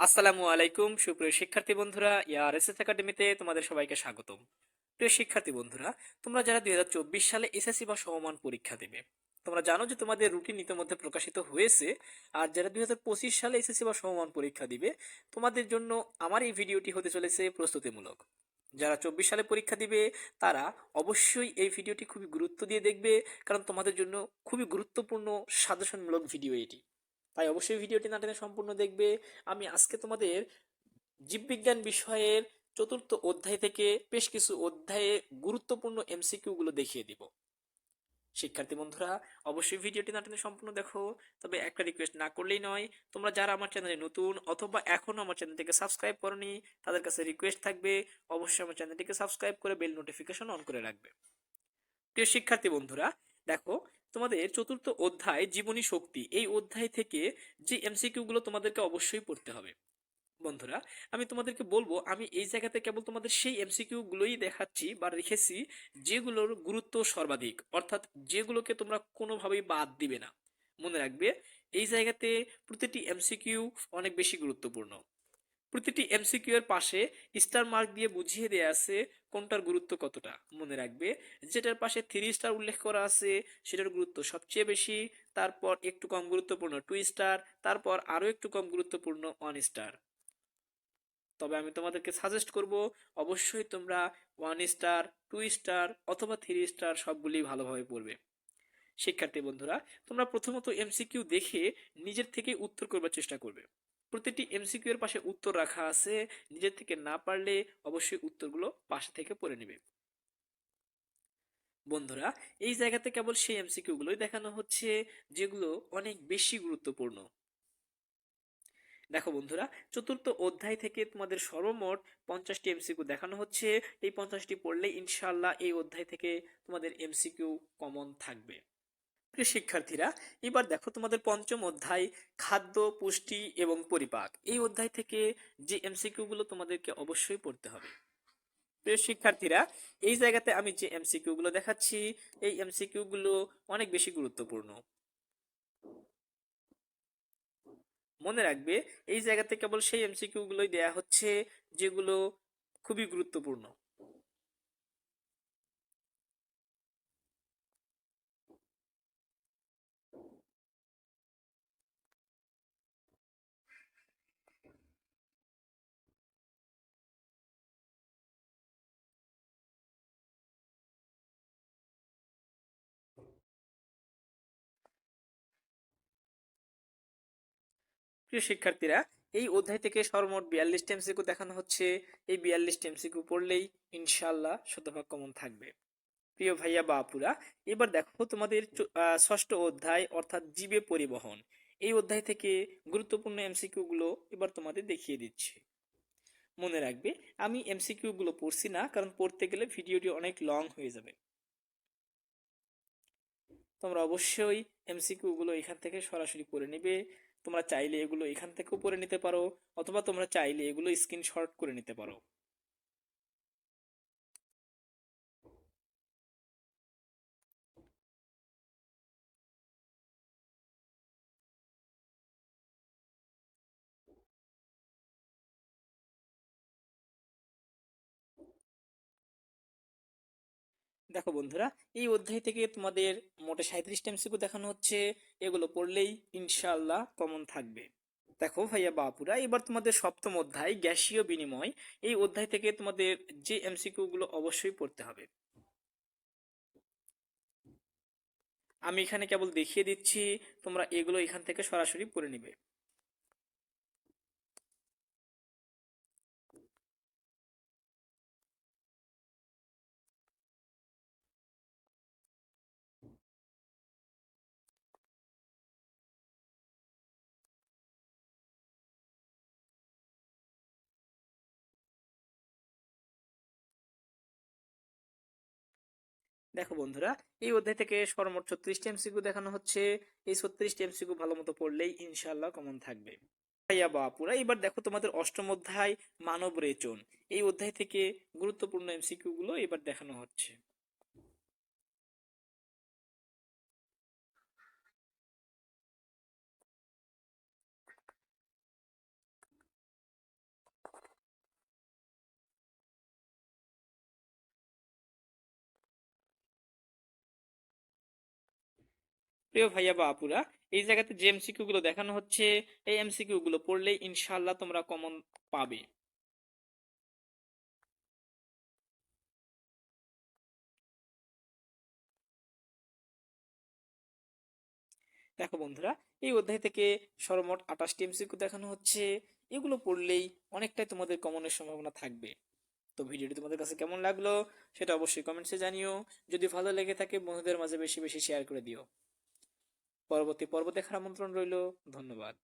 আসসালামু আলাইকুম, সুপ্রিয় শিক্ষার্থী বন্ধুরা, ইয়ার এস এস একাডেমিতে তোমাদের সবাইকে স্বাগতম। প্রিয় শিক্ষার্থী বন্ধুরা, তোমরা যারা দুই হাজার চব্বিশ সালে এসএসসি বা সমমান পরীক্ষা দেবে, তোমরা জানো যে তোমাদের রুটিন ইতিমধ্যে প্রকাশিত হয়েছে, আর যারা দুই হাজার পঁচিশ সালে এসএসসি বা সমমান পরীক্ষা দিবে, তোমাদের জন্য আমার এই ভিডিওটি হতে চলেছে প্রস্তুতিমূলক। যারা চব্বিশ সালে পরীক্ষা দিবে, তারা অবশ্যই এই ভিডিওটি খুবই গুরুত্ব দিয়ে দেখবে, কারণ তোমাদের জন্য খুবই গুরুত্বপূর্ণ সাজেশনমূলক ভিডিও এটি। তাই অবশ্যই ভিডিওটি না টেনে সম্পূর্ণ দেখবে। আমি আজকে তোমাদের জীববিজ্ঞান বিষয়ের চতুর্থ অধ্যায় থেকে বেশ কিছু অধ্যায়ে গুরুত্বপূর্ণ এমসিকিউ গুলো দেখিয়ে দিব। শিক্ষার্থী বন্ধুরা, অবশ্যই ভিডিওটি না টেনে সম্পূর্ণ দেখো, তবে একটা রিকোয়েস্ট না করলেই নয়, তোমরা যারা আমার চ্যানেলে নতুন অথবা এখনও আমার চ্যানেলটিকে সাবস্ক্রাইব করনি, তাদের কাছে রিকোয়েস্ট থাকবে, অবশ্যই আমার চ্যানেলটিকে সাবস্ক্রাইব করে বেল নোটিফিকেশন অন করে রাখবে। প্রিয় শিক্ষার্থী বন্ধুরা তোমাদের চতুর্থ অধ্যায় জীবনী শক্তি। এই অধ্যায় থেকে যে এমসিকিউ গুলো তোমাদেরকে অবশ্যই পড়তে হবে। বন্ধুরা, আমি তোমাদেরকে বলব, আমি এই জায়গাতে কেবল তোমাদের সেই এমসিকিউ গুলোই দেখাচ্ছি বা রেখেছি যেগুলোর গুরুত্ব সর্বাধিক। অর্থাৎ যেগুলোকে তোমরা কোনোভাবেই বাদ দিবে না। মনে রাখবে, এই জায়গাতে প্রতিটি এমসিকিউ অনেক বেশি গুরুত্বপূর্ণ। প্রতিটি এমসিকিউ এর পাশে স্টার মার্ক দিয়ে বুঝিয়ে দেয়া আছে কোনটার গুরুত্ব কতটা। মনে রাখবে, যেটার পাশে থ্রি স্টার উল্লেখ করা আছে, সেটার গুরুত্ব সবচেয়ে বেশি, তারপর একটু কম গুরুত্বপূর্ণ টু স্টার তারপর আরও একটু কম গুরুত্বপূর্ণ ওয়ান স্টার তবে আমি তোমাদেরকে সাজেস্ট করব, অবশ্যই তোমরা ওয়ান স্টার টু স্টার অথবা থ্রি স্টার সবগুলি ভালোভাবে পড়বে। শিক্ষার্থী বন্ধুরা, তোমরা প্রথমত এমসিকিউ দেখে নিজের থেকে উত্তর করবার চেষ্টা করবে। প্রতিটি এমসিকিউ এর পাশে উত্তর রাখা আছে। নিজের থেকে না পারলে অবশ্যই উত্তরগুলো পাশে থেকে পড়ে নেবে। বন্ধুরা, এই জায়গাতে কেবল সেই এমসিকিউ গুলোই দেখানো হচ্ছে, যেগুলো অনেক বেশি গুরুত্বপূর্ণ। দেখো বন্ধুরা, চতুর্থ অধ্যায় থেকে তোমাদের সর্বমোট পঞ্চাশটি এমসিকিউ দেখানো হচ্ছে। এই পঞ্চাশটি পড়লে ইনশাল্লাহ এই অধ্যায় থেকে তোমাদের এমসিকিউ কমন থাকবে। প্রিয় শিক্ষার্থীরা, এবার দেখো তোমাদের পঞ্চম অধ্যায়, খাদ্য, পুষ্টি এবং পরিপাক। এই অধ্যায় থেকে যে এমসিকিউ গুলো তোমাদেরকে অবশ্যই পড়তে হবে। প্রিয় শিক্ষার্থীরা, এই জায়গাতে আমি যে এমসিকিউ গুলো দেখাচ্ছি, এই এমসিকিউ গুলো অনেক বেশি গুরুত্বপূর্ণ। মনে রাখবে, এই জায়গাতে কেবল সেই এমসিকিউ গুলোই দেয়া হচ্ছে, যেগুলো খুবই গুরুত্বপূর্ণ। প্রিয় শিক্ষার্থীরা, এই অধ্যায় থেকে সর্বমোট বিয়াল্লিশটি এমসিকিউ দেখানো হচ্ছে। এই বিয়াল্লিশটি এমসিকিউ পড়লেই ইনশাল্লাহ শতভাগ কমন থাকবে। প্রিয় ভাইয়া বা আপুরা, এবার দেখো তোমাদের ষষ্ঠ অধ্যায় অর্থাৎ জীবে পরিবহন। এই অধ্যায় থেকে গুরুত্বপূর্ণ এমসিকিউ গুলো এবার তোমাদের দেখিয়ে দিচ্ছি। মনে রাখবে, আমি এমসিকিউ গুলো পড়ছি না, কারণ পড়তে গেলে ভিডিওটি অনেক লং হয়ে যাবে। তোমরা অবশ্যই এমসিকিউ গুলো এখান থেকে সরাসরি পড়ে নিবে। তোমরা চাইলে এগুলো এখান থেকেও পড়ে নিতে পারো, অথবা তোমরা চাইলে এগুলো স্ক্রিনশট করে নিতে পারো। দেখো বন্ধুরা, এই অধ্যায় থেকে তোমাদের মোটে সাঁত্রিশটা এমসিকিউ দেখানো হচ্ছে, এগুলো পড়লেই ইনশাআল্লাহ কমন থাকবে। দেখো ভাইয়া বাপুরা, এবার তোমাদের সপ্তম অধ্যায়, গ্যাসীয় বিনিময়। এই অধ্যায় থেকে তোমাদের যে এমসিকিউ গুলো অবশ্যই পড়তে হবে। আমি এখানে কেবল দেখিয়ে দিচ্ছি, তোমরা এগুলো এখান থেকে সরাসরি পড়ে নিবে। দেখো বন্ধুরা, এই অধ্যায় থেকে সর্বমোট ছত্রিশটি এমসিকিউ দেখানো হচ্ছে। এই ছত্রিশটি এমসিকিউ ভালো মতো পড়লেই ইনশাল্লাহ কমন থাকবে। ভাইয়া এবার দেখো তোমাদের অষ্টম অধ্যায় মানব রেচন। এই অধ্যায় থেকে গুরুত্বপূর্ণ এমসিকিউ গুলো এবার দেখানো হচ্ছে। প্রিয় ভাইয়া বা আপুরা, এই জায়গাতে যে এমসিকিউ গুলো দেখানো হচ্ছে, এই এমসিকিউ গুলো পড়লে ইনশাআল্লাহ তোমরা কমন পাবে। দেখো বন্ধুরা, এই অধ্যায় থেকে সর্বমোট আঠাশটি এমসিকিউ দেখানো হচ্ছে, এগুলো পড়লেই অনেকটাই তোমাদের কমনের সম্ভাবনা থাকবে। তো ভিডিওটি তোমাদের কাছে কেমন লাগল, সেটা অবশ্যই কমেন্টসে জানিও। যদি ভালো লেগে থাকে, বন্ধুদের মাঝে বেশি বেশি শেয়ার করে দিও। পরবর্তী পর্ব দেখার আমন্ত্রণ রইল। ধন্যবাদ।